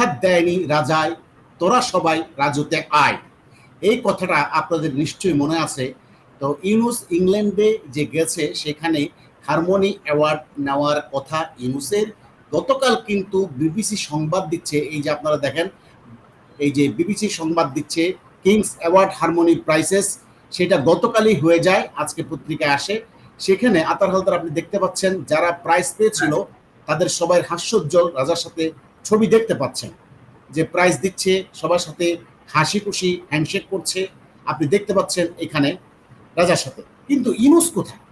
সাক্ষাৎ দেয়নি রাজায়, তোরা সবাই রাজুতে আয়। এই কথাটা আপনাদের নিশ্চয়ই মনে আছে। তো ইউনুস ইংল্যান্ডে যে গেছে, সেখানে হারমোনি অ্যাওয়ার্ড নেওয়ার কথা ইউনুসের। গতকাল কিন্তু বিবিসি সংবাদ দিচ্ছে, এই যে আপনারা দেখেন, এই যে বিবিসি সংবাদ দিচ্ছে, কিংস অ্যাওয়ার্ড হারমোনি প্রাইসেস, সেটা গতকালই হয়ে যায়, আজকে পত্রিকায় আসে। সেখানে আতার হালদার আপনি দেখতে পাচ্ছেন, যারা প্রাইজ পেয়েছিল, তাদের সবাই হাস্যোজ্জ্বল, রাজার সাথে ছবি দেখতে পাচ্ছেন যে প্রাইজ দিচ্ছে, সবার সাথে হাসি খুশি হ্যান্ডশেক করছে। আপনি দেখতে পাচ্ছেন এখানে রাজার সাথে। কিন্তু ইনুস কোথায়?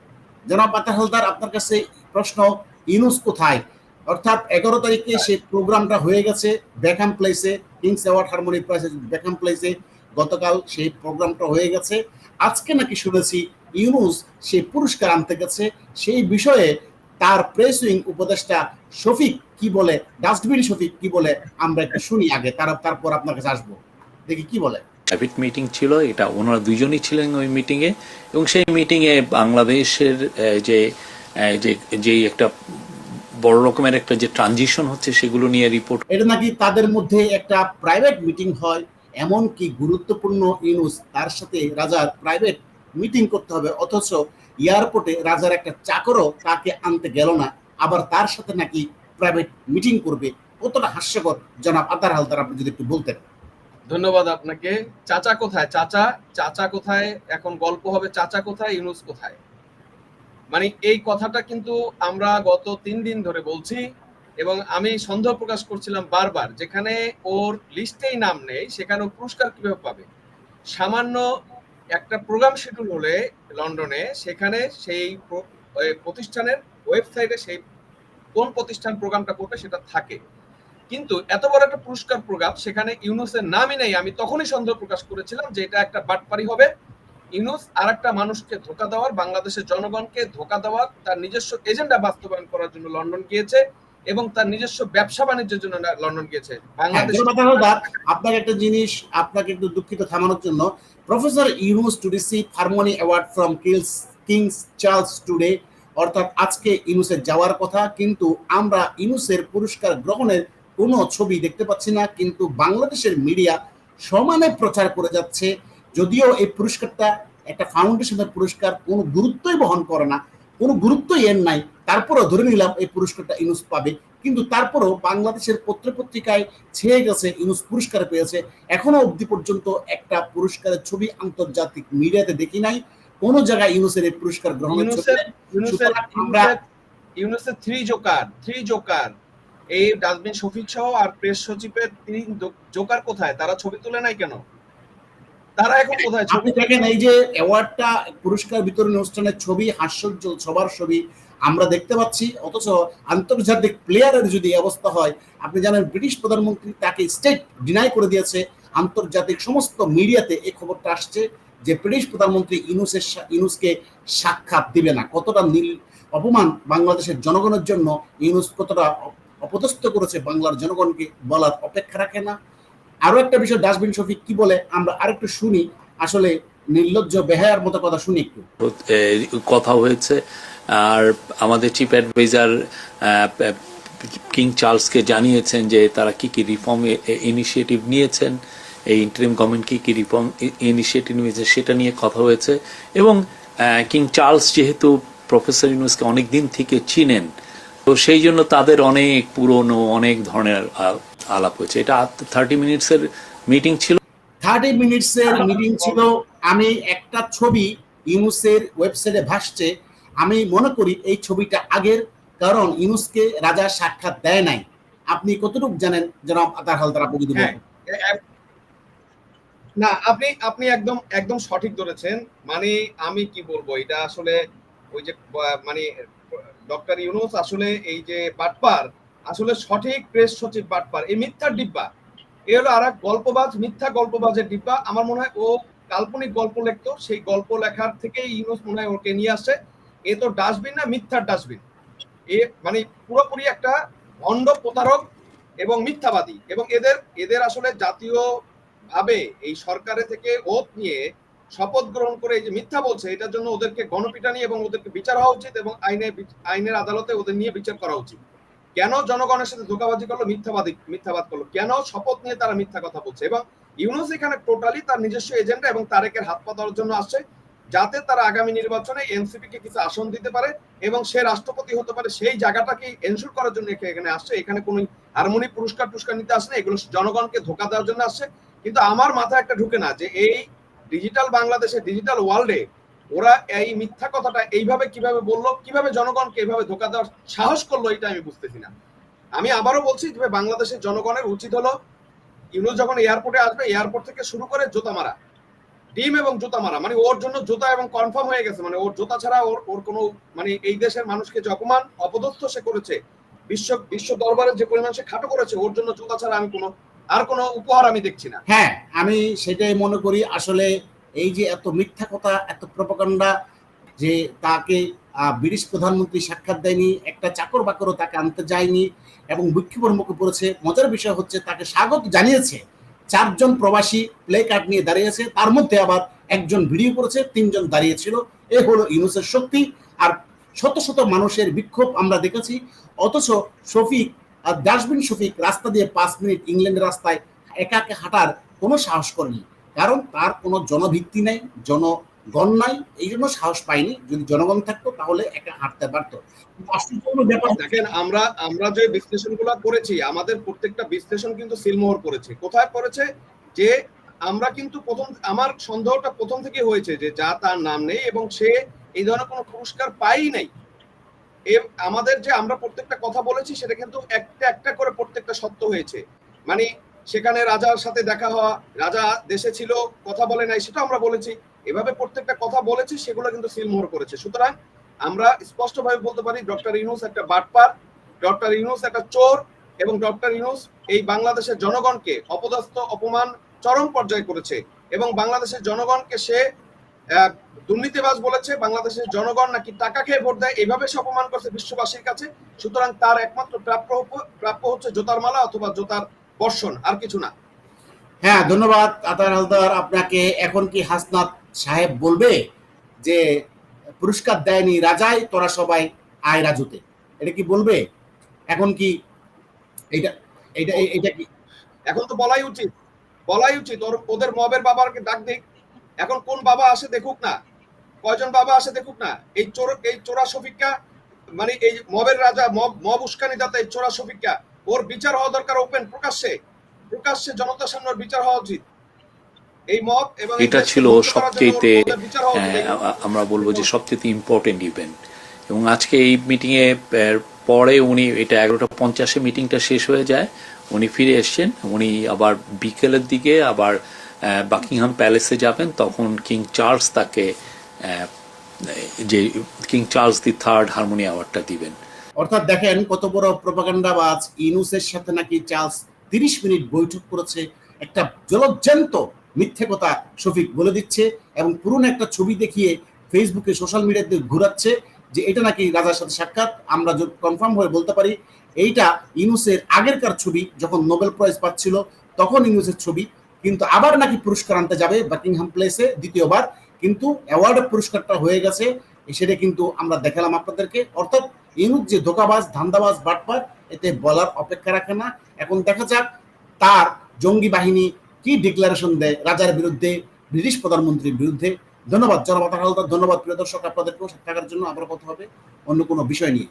জনাব আতার হালদার, আপনার কাছে প্রশ্ন, ইনুস কোথায়? অর্থাৎ এগারো তারিখে সে প্রোগ্রামটা হয়ে গেছে বেকাম প্লেসে কিংস অ্যাওয়ার্ড হারমোনি প্রাইসে বেকাম প্লেসে গতকাল সেই প্রোগ্রামটা হয়ে গেছে। আজকে নাকি শুনেছি ইউনুস সেই পুরস্কার আনতে গেছে। সেই বিষয়ে তার প্রেস উইং উপদেষ্টা শফিক কি বলে ডাস্টবিন শফিক কি বলে আমরা একটু শুনি আগে তার তারপর আপনার কাছে আসব। দেখি কি বলে। প্রাইভেট মিটিং ছিল এটা ওনারা দুইজনই ছিলেন ওই মিটিংয়ে এবং সেই মিটিংয়ে বাংলাদেশের যে যেই একটা বড় রকমের একটা যে ট্রানজিশন হচ্ছে সেগুলো নিয়ে রিপোর্ট এটা নাকি তাদের মধ্যে একটা প্রাইভেট মিটিং হয় এমন কি গুরুত্বপূর্ণ ইউনুস তার সাথে রাজার প্রাইভেট মিটিং করতে হবে অথচ এয়ারপোর্টে রাজার একটা চাকরও তাকে আনতে গেল না। আবার তার সাথে নাকি প্রাইভেট মিটিং করবে। কতটা হাস্যকর, জনাব আতার হালদার, আপনি যদি একটু বলতেন। ধন্যবাদ আপনাকে। চাচা কোথায়? চাচা চাচা কোথায়? এখন গল্প হবে চাচা কোথায়, ইউনুস কোথায়? মানে এই কথাটা কিন্তু আমরা গত তিন দিন ধরে বলছি এবং আমি সন্দেহ প্রকাশ করছিলাম বারবার, যেখানে ওর লিস্টেই নাম নেই, সেখানে পুরস্কার কীভাবে পাবে? সামান্য একটা প্রোগ্রাম শিডিউল হলে লন্ডনে, সেখানে সেই প্রতিষ্ঠানের ওয়েবসাইটে সেই কোন প্রতিষ্ঠান প্রোগ্রামটা করবে সেটা থাকে। কিন্তু এত বড় একটা পুরস্কার প্রোগ্রাম সেখানে ইউনুসের নামই নেই। আমি তখনই সন্দেহ প্রকাশ করেছিলাম যে এটা একটা বাটপারি হবে। ইউনুস আর একটা মানুষকে ধোকা দেওয়ার, বাংলাদেশের জনগণকে ধোকা দেওয়ার, তার নিজস্ব এজেন্ডা বাস্তবায়ন করার জন্য লন্ডন গিয়েছে। এবং তার নিজস্ব ব্যবসা বাণিজ্যের জন্য লন্ডন গিয়েছে। হ্যাঁ, বাংলাদেশ আপনাকে একটা জিনিস আপনাকে একটু দুঃখিত থামানোর জন্য। Professor Yunus to receive harmony award from King's King's Charles today অর্থাৎ আজকে ইউনুসের যাওয়ার কথা কিন্তু আমরা ইনুসের পুরস্কার গ্রহণের কোনো ছবি দেখতে পাচ্ছি না কিন্তু বাংলাদেশের মিডিয়া সমানে প্রচার করে যাচ্ছে। যদিও এই পুরস্কারটা একটা ফাউন্ডেশনের পুরস্কার কোনো গুরুত্বই বহন করে না। কোনো গুরুত্বই এর নাই। তারপরেও ধরে নিলাম এই পুরস্কারটা ইউনুস পাবে। কিন্তু তারপরেও বাংলাদেশের পত্রপত্রিকায় ছেয়ে গেছে ইউনুস পুরস্কার পেয়েছে। এখনও অবধি পর্যন্ত একটা পুরস্কারের ছবি আন্তর্জাতিক মিডিয়াতে দেখি নাই। কোন জায়গায় ইউনুসের এই পুরস্কার গ্রহণের আমরা ইউনুসের- ইউনুসের থ্রি জোকার থ্রি জোকার এই ডাস্টবিন শফিক সহ আর প্রেস সচিবের তিন জোকার কোথায়? তারা ছবি তুলে নাই কেন? তারা এখন কোথায়? ছবি আপনি দেখেন এই যে অ্যাওয়ার্ডটা পুরস্কার বিতরণ অনুষ্ঠানের ছবি হাস্যোজ্জ্বল সবার ছবি আমরা দেখতে পাচ্ছি। অথচ আন্তর্জাতিক প্লেয়ারের যদি অবস্থা হয় আপনি জানেন ব্রিটিশ প্রধানমন্ত্রী তাকে স্টেট ডিনাই করে দিয়েছে। আন্তর্জাতিক সমস্ত মিডিয়াতে এই খবরটা আসছে যে ব্রিটিশ প্রধানমন্ত্রী ইনুসের ইনুসকে সাক্ষাৎ দিবে না। কতটা নীল অপমান বাংলাদেশের জনগণের জন্য ইউনুস কতটা অপদস্থ করেছে বাংলার জনগণকে বলার অপেক্ষা রাখে না। আরও একটা বিষয়, ডাস্টবিন শফিক কি বলে, আমরা আরেকটু শুনি। আসলে নির্লজ্জ বেহায়ার মতো কথা শুনি একটু। কথা হয়েছে, আর আমাদের চিফ অ্যাডভাইজার কিং চার্লসকে জানিয়েছেন যে তারা কি কি রিফর্ম ইনিশিয়েটিভ নিয়েছেন, এই ইন্টারিম গভর্নমেন্ট কি কি রিফর্ম ইনিশিয়েটিভ নিয়েছে সেটা নিয়ে কথা হয়েছে। এবং কিং চার্লস যেহেতু প্রফেসর ইউনুসকে অনেক দিন থেকে চিনেন, তো সেই জন্য তাদের অনেক পুরনো, অনেক ধরনের আলাপ হয়েছে। এটা থার্টি মিনিটসের মিটিং ছিল। থার্টি মিনিটস এর মিটিং ছিল। আমি একটা ছবি ইউনুসের ওয়েবসাইটে ভাসছে। আমি মনে করি এই ছবিটা আগের কারণ ইউনুসকে রাজা সাক্ষাৎ দেয় নাই। আপনি কতটুকু জানেন জনাব আতার হালদার আপনি যদি হ্যাঁ। না আপনি আপনি একদম একদম সঠিক ধরেছেন। মানে আমি কি বলব এটা আসলে ওই যে মানে ডক্টর ইউনুস আসলে এই যে বাটপার আসলে সঠিক প্রেস সচিব বাটপার। এই মিথ্যার ডিব্বা। এ হলো আর গল্পবাজ, মিথ্যা গল্পবাজের ডিব্বা। আমার মনে হয় ও কাল্পনিক গল্প লিখতো, সেই গল্প লেখার থেকে ইউনুস মনে হয় ওকে নিয়ে আসে। এ তো ডাস্টবিন না, মিথ্যার ডাস্টবিন এ মানে পুরোপুরি একটা ভণ্ড প্রতারক এবং মিথ্যাবাদী। এবং এদের এদের আসলে জাতীয় ভাবে এই সরকারে থেকে ওত নিয়ে শপথ গ্রহণ করে এই যে মিথ্যা বলছে, এটার জন্য ওদেরকে গণপিটানি এবং ওদেরকে বিচার হওয়া উচিত এবং আইনে আইনের আদালতে ওদের নিয়ে বিচার করা উচিত। কেন জনগণের সাথে ধোকাবাজি করল, মিথ্যাবাদী, মিথ্যাবাদ করল? কেন শপথ নিয়ে তারা মিথ্যা কথা বলছে? এবং ইউনুস এখানে টোটালি তার নিজস্ব এজেন্ডা এবং তারেকের হাত পা দেওয়ার জন্য আসছে, যাতে তারা আগামী নির্বাচনে এনসিপি কে কিছু আসন দিতে পারে এবং সে রাষ্ট্রপতি হতে পারে, সেই জায়গাটাকে এনশোর করার জন্য এখানে আসছে। এখানে কোনো হারমোনি পুরস্কার, টুস্কার নিতে আসে না। এগুলো জনগণকে ধোকা দেওয়ার জন্য আসছে। কিন্তু আমার মাথায় একটা ঢুকে না যে এই ডিজিটাল বাংলাদেশে ডিজিটাল ওয়ার্ল্ডে ওরা এই মিথ্যা কথাটা এইভাবে কীভাবে বলল, কীভাবে জনগণকে এইভাবে ধোকা দেওয়ার সাহস করল এটা আমি বুঝতেছি না। আমি আবারও বলছি যে বাংলাদেশের জনগণের উচিত হলো, ইউনুস যখন এয়ারপোর্টে আসবে, এয়ারপোর্ট থেকে শুরু করে জুতা মারা, ডিম এবং জুতা মারা মানে ওর জন্য জুতা এবং কনফার্ম হয়ে গেছে মানে ওর জুতা ছাড়া ওর ওর কোনো মানে এই দেশের মানুষকে যে অপমান, অপদস্থ সে করেছে, বিশ্ব বিশ্ব দরবারে যে পরিমাণ সে খাটো করেছে, ওর জন্য জুতা ছাড়া আমি কোনো, আর কোনো উপহার আমি দেখছি না। হ্যাঁ আমি সেটাই মনে করি, আসলে এই যে এত মিথ্যা কথা, এত প্রপাকাণ্ডা যে তাকে ব্রিটিশ প্রধানমন্ত্রী সাক্ষাৎ দেয়নি, একটা চাকর বাকরও তাকে আনতে যায়নি এবং বিক্ষোভের মুখে পড়েছে। মজার বিষয় হচ্ছে তাকে স্বাগত জানিয়েছে চারজন প্রবাসী প্লে কার্ড নিয়ে দাঁড়িয়েছে, তার মধ্যে আবার একজন ভিডিও করেছে, তিনজন দাঁড়িয়েছিল। এ হলো ইউনুসের শক্তি আর শত শত মানুষের বিক্ষোভ আমরা দেখেছি। অথচ শফিক ডাস্টবিন শফিক রাস্তা দিয়ে পাঁচ মিনিট ইংল্যান্ডের রাস্তায় একা একা হাঁটার কোনো সাহস করেনি। কারণ তার কোনো জনভিত্তি নেই, জনগণ নাই, এই জন্য সাহস পায়নি। যদি জনগণ থাকতো তাহলে একা হাঁটতে পারতো। দেখেন, আমরা আমরা যে বিশ্লেষণগুলো করেছি, আমাদের প্রত্যেকটা বিশ্লেষণ কিন্তু সিলমোহর করেছে। কোথায় করেছে? যে আমরা কিন্তু প্রথম, আমার সন্দেহটা প্রথম থেকে হয়েছে যে যা তার নাম নেই এবং সে এই ধরনের কোনো পুরস্কার পাই নাই। আমাদের যে আমরা প্রত্যেকটা কথা বলেছি, সেটা কিন্তু একটা একটা করে প্রত্যেকটা সত্য হয়েছে। মানে সেখানে রাজার সাথে দেখা হওয়া, রাজা দেশে ছিল, কথা বলে নাই, সেটা আমরা বলেছি। এভাবে প্রত্যেকটা কথা বলেছি, সেগুলো কিন্তু সিলমোহর করেছে। সুতরাং আমরা স্পষ্টভাবে বলতে পারি, ডক্টর ইউনুস একটা বাটপার, ডক্টর ইউনুস একটা চোর, এবং ডক্টর ইউনুস এই বাংলাদেশের জনগণকে অপদস্থ, অপমান, চরম পর্যায়ে করেছে। এবং বাংলাদেশের জনগণকে সে দুর্নীতিবাজ বলেছে, বাংলাদেশের জনগণ নাকি টাকা খেয়ে ভোট দেয় এইভাবে সে অপমান করছে বিশ্ববাসীর কাছে। সুতরাং তার একমাত্র প্রাপ্য প্রাপ্য হচ্ছে জোতার মালা অথবা জোতার বর্ষণ আর কিছু না। হ্যাঁ ধন্যবাদ আতার হালদার। আপনাকে এখন কি হাসনাত সাহেব বলবে যে পুরস্কার দেয়নি রাজাই তোরা সবাই আয় রাজুতে? এটা কি বলবে? এখন কি এটা এটা এটা কি? এখন তো বলাই উচিত বলাই উচিত। ওর ওদের মবের বাবাকে ডাক দিক এখন কোন বাবা আসে দেখুক না কয়জন বাবা আসে দেখুক না এই চোর এই চোরা শফিককা মানে এই মবের রাজা মব মব উস্কানি দাতা এই চোরা শফিককা ওর বিচার হওয়া দরকার ওপেন প্রকাশ্যে। প্রকাশ্যে জনতার সামনে বিচার হওয়া উচিত। এই মব এবং এটা ছিল সবচেয়ে। হ্যাঁ, আমরা বলব যে সবচেয়ে ইম্পর্টেন্ট ইভেন্ট এবং আজকে এই মিটিংয়ে পরে উনি এটা এগারোটা পঞ্চাশে মিটিংটা শেষ হয়ে যায় উনি ফিরে এসছেন উনি আবার বিকেলের দিকে আবার বাকিংহাম প্যালেসে যাবেন তখন কিং চার্লস তাকে যে King Charles the third harmony অ্যাওয়ার্ডটা দিবেন। অর্থাৎ দেখেন কত বড় প্রপাগান্ডাবাজ ইনুসের সাথে নাকি চার্লস তিরিশ মিনিট বৈঠক করেছে। একটা জলজ্জান্ত মিথ্যে কথা শফিক বলে দিচ্ছে এবং পুরনো একটা ছবি দেখিয়ে ফেসবুকে সোশ্যাল মিডিয়াতে ঘুরাচ্ছে যে এটা নাকি রাজার সাথে সাক্ষাৎ, আমরা কনফার্ম হয়ে বলতে পারি, এইটা ইনুসের আগেরকার ছবি যখন নোবেল প্রাইজ পাচ্ছিল, তখন ইনুসের ছবি, কিন্তু আবার নাকি পুরস্কার আনতে যাবে বাকিংহাম প্লেসে দ্বিতীয়বার, কিন্তু অ্যাওয়ার্ডের পুরস্কারটা হয়ে গেছে সেটা কিন্তু আমরা দেখালাম আপনাদেরকে। অর্থাৎ ইনুক যে ধোকাবাজ, ধান্দাবাজ, বাটপার, এতে বলার অপেক্ষা রাখে না। এখন দেখা যাক তার জঙ্গি বাহিনী কি ডিক্লারেশন দেয় রাজার বিরুদ্ধে, ব্রিটিশ প্রধানমন্ত্রীর বিরুদ্ধে। ধন্যবাদ জনমাতা হালদার ধন্যবাদ প্রিয় দর্শক আপনাদেরকেও সাথে থাকার জন্য আবার কথা হবে। অন্য কোনো বিষয় নিয়ে।